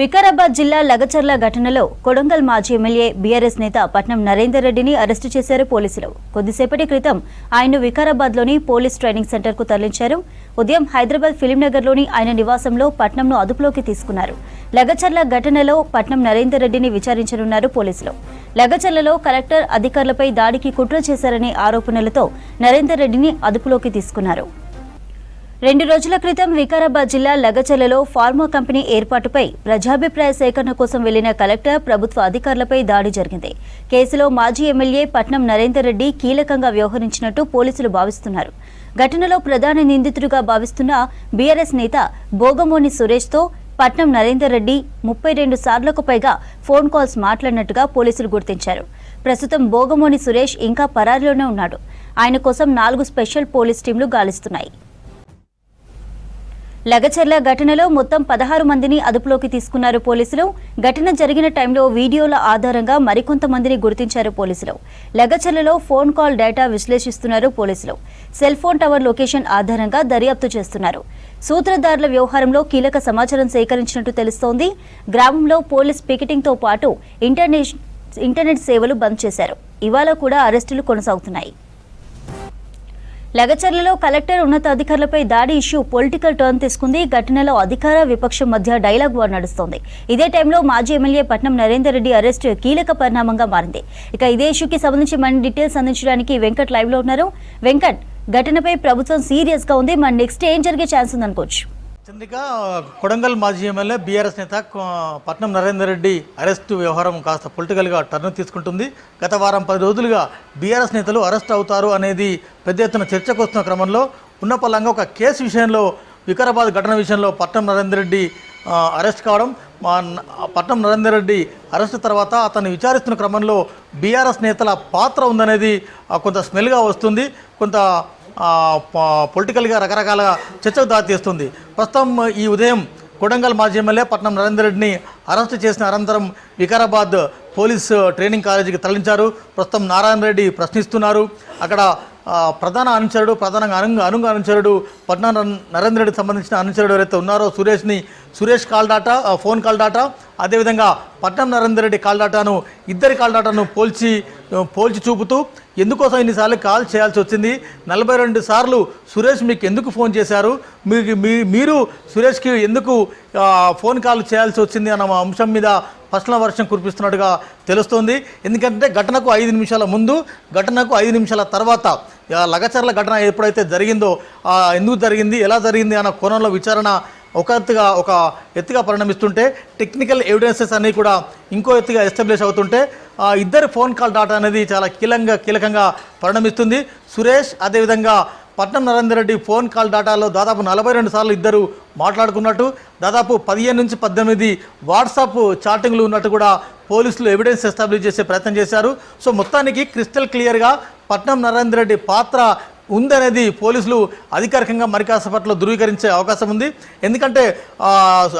వికారాబాద్ జిల్లా లగచర్ల ఘటనలో కొడంగల్ మాజీ ఎమ్మెల్యే బీఆర్ఎస్ నేత పట్నం నరేందర్ రెడ్డిని అరెస్టు చేశారు పోలీసులు. కొద్దిసేపటి క్రితం ఆయన్ను వికారాబాద్లోని పోలీస్ ట్రైనింగ్ సెంటర్కు తరలించారు. ఉదయం హైదరాబాద్ ఫిలింనగర్లోని ఆయన నివాసంలో పట్నంను అదుపులోకి తీసుకున్నారు. లగచర్ల ఘటనలో పట్నం నరేందర్ రెడ్డిని విచారించనున్నారు పోలీసులు. లగచర్లలో కలెక్టర్ అధికారులపై దాడికి కుట్ర చేశారనే ఆరోపణలతో నరేందర్ రెడ్డిని అదుపులోకి తీసుకున్నారు. రెండు రోజుల క్రితం వికారాబాద్ జిల్లా లగచర్లలో ఫార్మా కంపెనీ ఏర్పాటుపై ప్రజాభిప్రాయ సేకరణ కోసం వెళ్ళిన కలెక్టర్ ప్రభుత్వ అధికారులపై దాడి జరిగింది. కేసులో మాజీ ఎమ్మెల్యే పట్నం నరేందర్ రెడ్డి కీలకంగా వ్యవహరించినట్టు పోలీసులు భావిస్తున్నారు. ఘటనలో ప్రధాన నిందితుడిగా భావిస్తున్న బీఆర్ఎస్ నేత భోగమోని సురేష్తో పట్నం నరేందర్ రెడ్డి ముప్పై రెండు సార్లకు పైగా ఫోన్ కాల్స్ మాట్లాడినట్టుగా పోలీసులు గుర్తించారు. ప్రస్తుతం భోగమోని సురేష్ ఇంకా పరారీలోనే ఉన్నాడు. ఆయన కోసం నాలుగు స్పెషల్ పోలీస్ టీంలు గాలిస్తున్నాయి. లగచర్ల ఘటనలో మొత్తం పదహారు మందిని అదుపులోకి తీసుకున్నారు పోలీసులు. ఘటన జరిగిన టైంలో వీడియోల ఆధారంగా మరికొంతమందిని గుర్తించారు పోలీసులు. లగచర్లలో ఫోన్ కాల్ డేటా విశ్లేషిస్తున్నారు పోలీసులు. సెల్ ఫోన్ టవర్ లొకేషన్ ఆధారంగా దర్యాప్తు చేస్తున్నారు. సూత్రధారుల వ్యవహారంలో కీలక సమాచారం సేకరించినట్టు తెలుస్తోంది. గ్రామంలో పోలీస్ పికెటింగ్తో పాటు ఇంటర్నెట్ ఇంటర్నెట్ సేవలు బంద్ చేశారు. ఇవాళ కూడా అరెస్టులు కొనసాగుతున్నాయి. లగచర్లలో కలెక్టర్ ఉన్నతాధికారులపై దాడి ఇష్యూ పొలిటికల్ టర్న్ తీసుకుంది. ఘటనలో అధికార విపక్షం మధ్య డైలాగ్ వార్ నడుస్తోంది. ఇదే టైంలో మాజీ ఎమ్మెల్యే పట్నం నరేందర్ రెడ్డి అరెస్ట్ కీలక పరిణామంగా మారింది. ఇక ఇదే ఇష్యూకి సంబంధించి మన డీటెయిల్స్ అందించడానికి వెంకట్ లైవ్లో ఉన్నారు. వెంకట్ ఘటనపై ప్రభుత్వం సీరియస్గా ఉంది. మన నెక్స్ట్ ఏం జరిగే ఛాన్స్ ఉందనుకోవచ్చు? చందిగా కొడంగల్ మాజీ ఎమ్మెల్యే బీఆర్ఎస్ నేత పట్నం నరేందర్ రెడ్డి అరెస్టు వ్యవహారం కాస్త పొలిటికల్గా టర్న్ తీసుకుంటుంది. గత వారం పది రోజులుగా బీఆర్ఎస్ నేతలు అరెస్ట్ అవుతారు అనేది పెద్ద ఎత్తున చర్చకు వస్తున్న క్రమంలో ఉన్న ఒక కేసు విషయంలో వికారాబాద్ ఘటన విషయంలో పట్నం నరేందర్ రెడ్డి అరెస్ట్ కావడం మా పట్నం నరేందర్ రెడ్డి అరెస్ట్ తర్వాత అతన్ని విచారిస్తున్న క్రమంలో బీఆర్ఎస్ నేతల పాత్ర ఉందనేది కొంత స్మెల్గా వస్తుంది. కొంత పొలిటికల్గా రకరకాల చర్చకు దారితీస్తుంది ప్రస్తుతం ఈ ఉదయం కొడంగల్ మాజీ ఎమ్మెల్యే పట్నం నరేందర్ రెడ్డిని అరెస్ట్ చేసిన అనంతరం వికారాబాద్ పోలీస్ ట్రైనింగ్ కాలేజీకి తరలించారు. ప్రస్తుతం నారాయణ రెడ్డి ప్రశ్నిస్తున్నారు. అక్కడ ప్రధాన అనుచరుడు ప్రధానంగా అను అనుంగ అనుచరుడు పట్నా నరేంద్ర రెడ్డికి సంబంధించిన అనుచరుడు ఎవరైతే ఉన్నారో సురేష్ని Suresh call data phone call data అదేవిధంగా పట్నం నరేందర్ రెడ్డి కాల్ డాటాను ఇద్దరి కాల్ డాటాను పోల్చి పోల్చి చూపుతూ ఎందుకోసం ఇన్నిసార్లు కాల్ చేయాల్సి వచ్చింది? నలభై రెండు సార్లు సురేష్ మీకు ఎందుకు ఫోన్ చేశారు? మీకు మీ- మీరు సురేష్కి ఎందుకు ఫోన్ కాల్ చేయాల్సి వచ్చింది అన్న అంశం మీద ప్రశ్నల వర్షం కురిపిస్తున్నట్టుగా తెలుస్తోంది. ఎందుకంటే ఘటనకు ఐదు నిమిషాల ముందు ఘటనకు ఐదు నిమిషాల తర్వాత లగచర్ల ఘటన ఎప్పుడైతే జరిగిందో ఎందుకు జరిగింది ఎలా జరిగింది అన్న కోణంలో విచారణ ఒక ఎత్తుగా ఒక ఎత్తుగా పరిణమిస్తుంటే టెక్నికల్ ఎవిడెన్సెస్ అన్నీ కూడా ఇంకో ఎత్తుగా ఎస్టాబ్లిష్ అవుతుంటే ఇద్దరు ఇద్దరి ఫోన్ కాల్ డాటా అనేది చాలా కీలంగా కీలకంగా పరిణమిస్తుంది. సురేష్ అదేవిధంగా పట్నం నరేందర్ రెడ్డి ఫోన్ కాల్ డాటాలో దాదాపు నలభై రెండు సార్లు ఇద్దరు మాట్లాడుకున్నట్టు దాదాపు పదిహేను నుంచి పద్దెనిమిది వాట్సాప్ చాటింగ్లు ఉన్నట్టు కూడా పోలీసులు ఎవిడెన్స్ ఎస్టాబ్లిష్ చేసే ప్రయత్నం చేశారు. సో మొత్తానికి క్రిస్టల్ క్లియర్గా పట్నం నరేందర్ రెడ్డి పాత్ర ఉందనేది పోలీసులు అధికారికంగా మరి కాసేపట్లో ధృవీకరించే అవకాశం ఉంది. ఎందుకంటే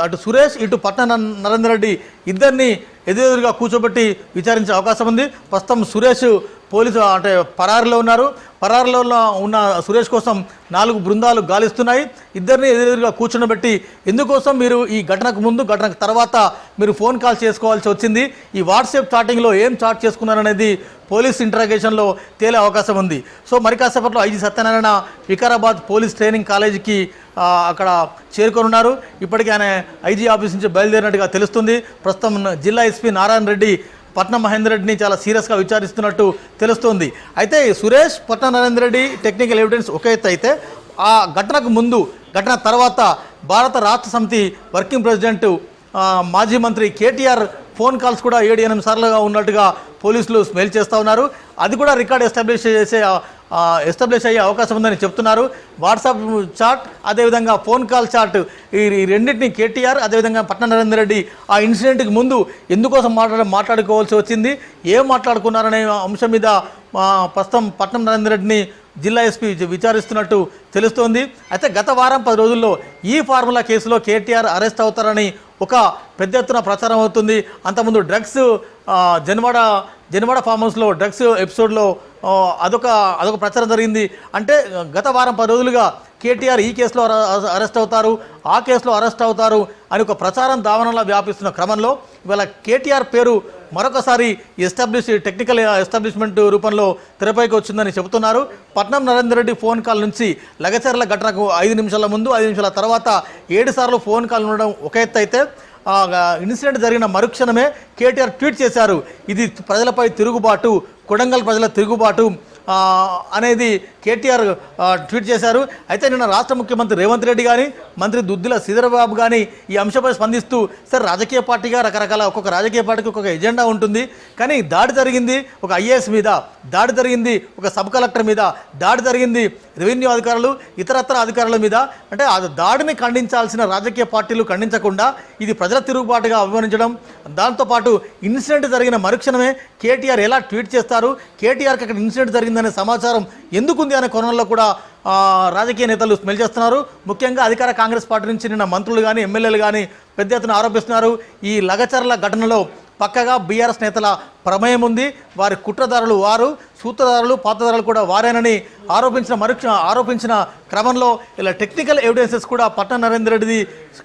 అటు సురేష్ ఇటు పట్న నరేందర్ రెడ్డి ఇద్దరిని ఎదురెదురుగా కూర్చోబెట్టి విచారించే అవకాశం ఉంది. ప్రస్తుతం సురేష్ పోలీసు అంటే పరారులో ఉన్నారు. పరారులో ఉన్న సురేష్ కోసం నాలుగు బృందాలు గాలిస్తున్నాయి. ఇద్దరిని ఎదురెదురుగా కూర్చోబెట్టి ఎందుకోసం మీరు ఈ ఘటనకు ముందు ఘటనకు తర్వాత మీరు ఫోన్ కాల్ చేసుకోవాల్సి వచ్చింది? ఈ వాట్సాప్ చాటింగ్లో ఏం చాట్ చేసుకున్నారనేది పోలీస్ ఇంటరాగేషన్లో తేలే అవకాశం ఉంది. సో మరి కాసేపట్లో IG Satyanarayana Vikarabad police training కాలేజీకి అక్కడ చేరుకొనున్నారు ఇప్పటికే ఆయన ఐజీ ఆఫీస్ నుంచి బయలుదేరినట్టుగా తెలుస్తుంది. ప్రస్తుతం జిల్లా ఎస్పీ నారాయణ రెడ్డి పట్నం మహేందర్ రెడ్డిని చాలా సీరియస్గా విచారిస్తున్నట్టు తెలుస్తోంది. అయితే సురేష్ పట్నం నరేంద్ర రెడ్డి టెక్నికల్ ఎవిడెన్స్ ఒక ఎత్తు అయితే ఆ ఘటనకు ముందు ఘటన తర్వాత భారత రాష్ట్ర సమితి వర్కింగ్ ప్రెసిడెంట్ మాజీ మంత్రి కేటీఆర్ ఫోన్ కాల్స్ కూడా ఏడు ఎనిమిది సార్లుగా ఉన్నట్టుగా పోలీసులు స్మెల్ చేస్తూ ఉన్నారు. అది కూడా రికార్డ్ ఎస్టాబ్లిష్ చేసే ఎస్టాబ్లిష్ అయ్యే అవకాశం ఉందని చెప్తున్నారు. వాట్సాప్ చాట్ అదేవిధంగా ఫోన్ కాల్ చాట్ ఈ రెండింటిని కేటీఆర్ అదేవిధంగా పట్న నరేందర్ రెడ్డి ఆ ఇన్సిడెంట్కి ముందు ఎందుకోసం మాట్లాడ మాట్లాడుకోవాల్సి వచ్చింది? ఏం మాట్లాడుకున్నారనే అంశం మీద ప్రస్తుతం పట్నం నరేందర్ రెడ్డిని జిల్లా ఎస్పీ విచారిస్తున్నట్టు తెలుస్తోంది. అయితే గత వారం పది రోజుల్లో ఈ ఫార్ములా కేసులో కేటీఆర్ అరెస్ట్ అవుతారని ఒక పెద్ద ఎత్తున ప్రచారం అవుతుంది. అంతకుముందు డ్రగ్స్ జన్వాడ జన్వాడ ఫామ్ హౌస్లో డ్రగ్స్ ఎపిసోడ్లో అదొక అదొక ప్రచారం జరిగింది. అంటే గత వారం పది రోజులుగా కేటీఆర్ ఈ కేసులో అరెస్ట్ అవుతారు. ఆ కేసులో అరెస్ట్ అవుతారు. అని ఒక ప్రచారం దావనంలా వ్యాపిస్తున్న క్రమంలో ఇవాళ కేటీఆర్ పేరు మరొకసారి ఎస్టాబ్లిష్ టెక్నికల్ ఎస్టాబ్లిష్మెంట్ రూపంలో తెరపైకి వచ్చిందని చెబుతున్నారు. పట్నం నరేందర్ రెడ్డి ఫోన్ కాల్ నుంచి లగచర్ల ఘటనకు ఐదు నిమిషాల ముందు ఐదు నిమిషాల తర్వాత ఏడు సార్లు ఫోన్ కాల్ ఉండడం ఒక ఎత్తు అయితే ఇన్సిడెంట్ జరిగిన మరుక్షణమే కేటీఆర్ ట్వీట్ చేశారు. ఇది ప్రజలపై తిరుగుబాటు కొడంగల్ ప్రజల తిరుగుబాటు అనేది కేటీఆర్ ట్వీట్ చేశారు. అయితే నిన్న రాష్ట్ర ముఖ్యమంత్రి రేవంత్ రెడ్డి కానీ మంత్రి దుద్దిల శ్రీధరబాబు కానీ ఈ అంశంపై స్పందిస్తూ సార్ రాజకీయ పార్టీగా రకరకాల ఒక్కొక్క రాజకీయ పార్టీకి ఒక్కొక్క ఎజెండా ఉంటుంది. కానీ దాడి జరిగింది ఒక ఐఏఎస్ మీద దాడి జరిగింది ఒక సబ్ కలెక్టర్ మీద దాడి జరిగింది రెవెన్యూ అధికారులు ఇతరత్ర అధికారుల మీద. అంటే ఆ దాడిని ఖండించాల్సిన రాజకీయ పార్టీలు ఖండించకుండా ఇది ప్రజల తిరుగుబాటుగా అభివర్ణించడం. దాంతోపాటు ఇన్సిడెంట్ జరిగిన మరుక్షణమే కేటీఆర్ ఎలా ట్వీట్ చేస్తారు? కేటీఆర్కి అక్కడ ఇన్సిడెంట్ జరిగిందనే సమాచారం ఎందుకుంది అనే కోణంలో కూడా రాజకీయ నేతలు స్మెల్ చేస్తున్నారు. ముఖ్యంగా అధికార కాంగ్రెస్ పార్టీ నుంచి నిన్న మంత్రులు కానీ ఎమ్మెల్యేలు కానీ పెద్ద ఎత్తున ఆరోపిస్తున్నారు. ఈ లగచర్ల ఘటనలో పక్కగా బీఆర్ఎస్ నేతల ప్రమేయం ఉంది. వారి కుట్రదారులు వారు సూత్రధారులు పాత్రధారులు కూడా వారేనని ఆరోపించిన మరుక్ష ఆరోపించిన క్రమంలో ఇలా టెక్నికల్ ఎవిడెన్సెస్ కూడా పట్న నరేందర్ రెడ్డిది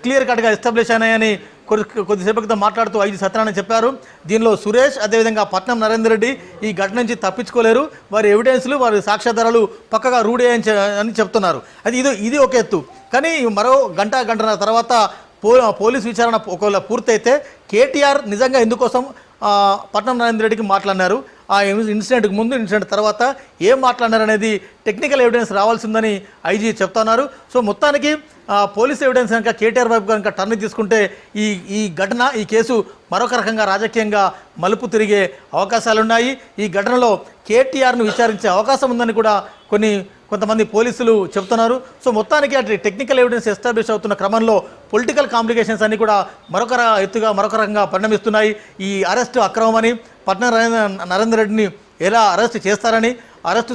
క్లియర్ కట్గా ఎస్టాబ్లిష్ అయినాయని కొద్ది కొద్దిసేపు క్రితం మాట్లాడుతూ ఐదు సత్యనారాయణ చెప్పారు. దీనిలో సురేష్ అదేవిధంగా పట్నం నరేందర్ రెడ్డి ఈ ఘటన నుంచి తప్పించుకోలేరు. వారి ఎవిడెన్స్లు వారి సాక్ష్యాధారాలు పక్కగా రూఢి అని అని చెప్తున్నారు. అది ఇది ఇది ఒక ఎత్తు. కానీ మరో గంట గంటన్నర తర్వాత పో పోలీస్ విచారణ ఒకవేళ పూర్తయితే కేటీఆర్ నిజంగా ఎందుకోసం పట్నం నరేందర్ రెడ్డికి మాట్లాడినారు? ఆ ఇన్సిడెంట్కి ముందు ఇన్సిడెంట్ తర్వాత ఏం మాట్లాడినారు అనేది టెక్నికల్ ఎవిడెన్స్ రావాల్సిందని ఐజీ చెప్తున్నారు. సో మొత్తానికి ఆ, పోలీస్ ఎవిడెన్స్ కనుక కేటీఆర్ వైపు కనుక టర్న్ తీసుకుంటే ఈ ఈ ఘటన ఈ కేసు మరొక రకంగా రాజకీయంగా మలుపు తిరిగే అవకాశాలున్నాయి. ఈ ఘటనలో కేటీఆర్ను విచారించే అవకాశం ఉందని కూడా కొన్ని కొంతమంది పోలీసులు చెప్తున్నారు. సో మొత్తానికి అటు టెక్నికల్ ఎవిడెన్స్ ఎస్టాబ్లిష్ అవుతున్న క్రమంలో పొలిటికల్ కాంప్లికేషన్స్ అన్ని కూడా మరొక ఎత్తుగా మరొక రకంగా పరిణమిస్తున్నాయి. ఈ అరెస్ట్ అక్రమమని పట్న నరేంద్ర నరేందర్ రెడ్డిని ఎలా అరెస్ట్ చేస్తారని అరెస్టు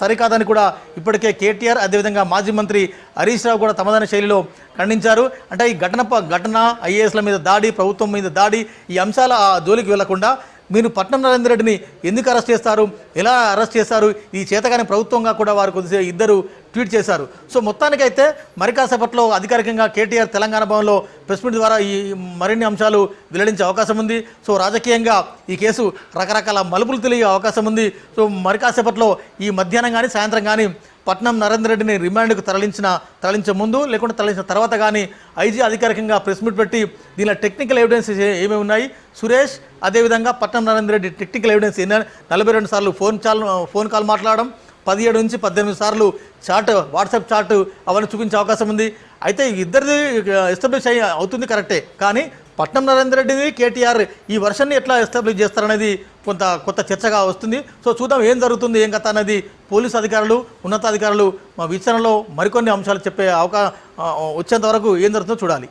సరికాదని కూడా ఇప్పటికే కేటీఆర్ అదేవిధంగా మాజీ మంత్రి హరీష్ రావు కూడా తమదైన శైలిలో ఖండించారు. అంటే ఈ ఘటన ఘటన ఐఏఎస్ల మీద దాడి ప్రభుత్వం మీద దాడి ఈ అంశాల ఆ జోలికి వెళ్ళకుండా మీరు పట్నం నరేందర్ రెడ్డిని ఎందుకు అరెస్ట్ చేస్తారు? ఎలా అరెస్ట్ చేస్తారు ఈ చేతగాని ప్రభుత్వంగా కూడా వారు కొద్దిసేపు ఇద్దరు ట్వీట్ చేశారు. సో మొత్తానికైతే మరి కాసేపట్లో అధికారికంగా కేటీఆర్ తెలంగాణ భవన్లో ప్రెస్ మీట్ ద్వారా ఈ మరిన్ని అంశాలు వెల్లడించే అవకాశం ఉంది. సో రాజకీయంగా ఈ కేసు రకరకాల మలుపులు తెలియ అవకాశం ఉంది. సో మరి కాసేపట్లో ఈ మధ్యాహ్నం కానీ సాయంత్రం కానీ పట్నం నరేందర్ రెడ్డిని రిమాండ్కు తరలించిన తరలించే ముందు లేకుంటే తరలించిన తర్వాత కానీ ఐజీ అధికారికంగా ప్రెస్ మీట్ పెట్టి దీనిలో టెక్నికల్ ఎవిడెన్సెస్ ఏమేమి ఉన్నాయి? సురేష్ అదేవిధంగా పట్నం నరేందర్ రెడ్డి టెక్నికల్ ఎవిడెన్స్ నలభై రెండు సార్లు ఫోన్ కాల్ ఫోన్ కాల్ మాట్లాడడం పదిహేడు నుంచి పద్దెనిమిది సార్లు చాట్ వాట్సాప్ చాట్ అవన్నీ చూపించే అవకాశం ఉంది. అయితే ఇద్దరిది ఎస్టాబ్లిష్ అయ్యి అవుతుంది కరెక్టే. కానీ పట్నం నరేందర్ రెడ్డిని కేటీఆర్ ఈ వర్షన్ని ఎట్లా ఎస్టాబ్లిష్ చేస్తారనేది కొంత కొత్త చర్చగా వస్తుంది. సో చూద్దాం ఏం జరుగుతుంది ఏం కథ అనేది పోలీసు అధికారులు ఉన్నతాధికారులు మా విచారణలో మరికొన్ని అంశాలు చెప్పే అవకా వచ్చేంత వరకు ఏం జరుగుతుందో చూడాలి.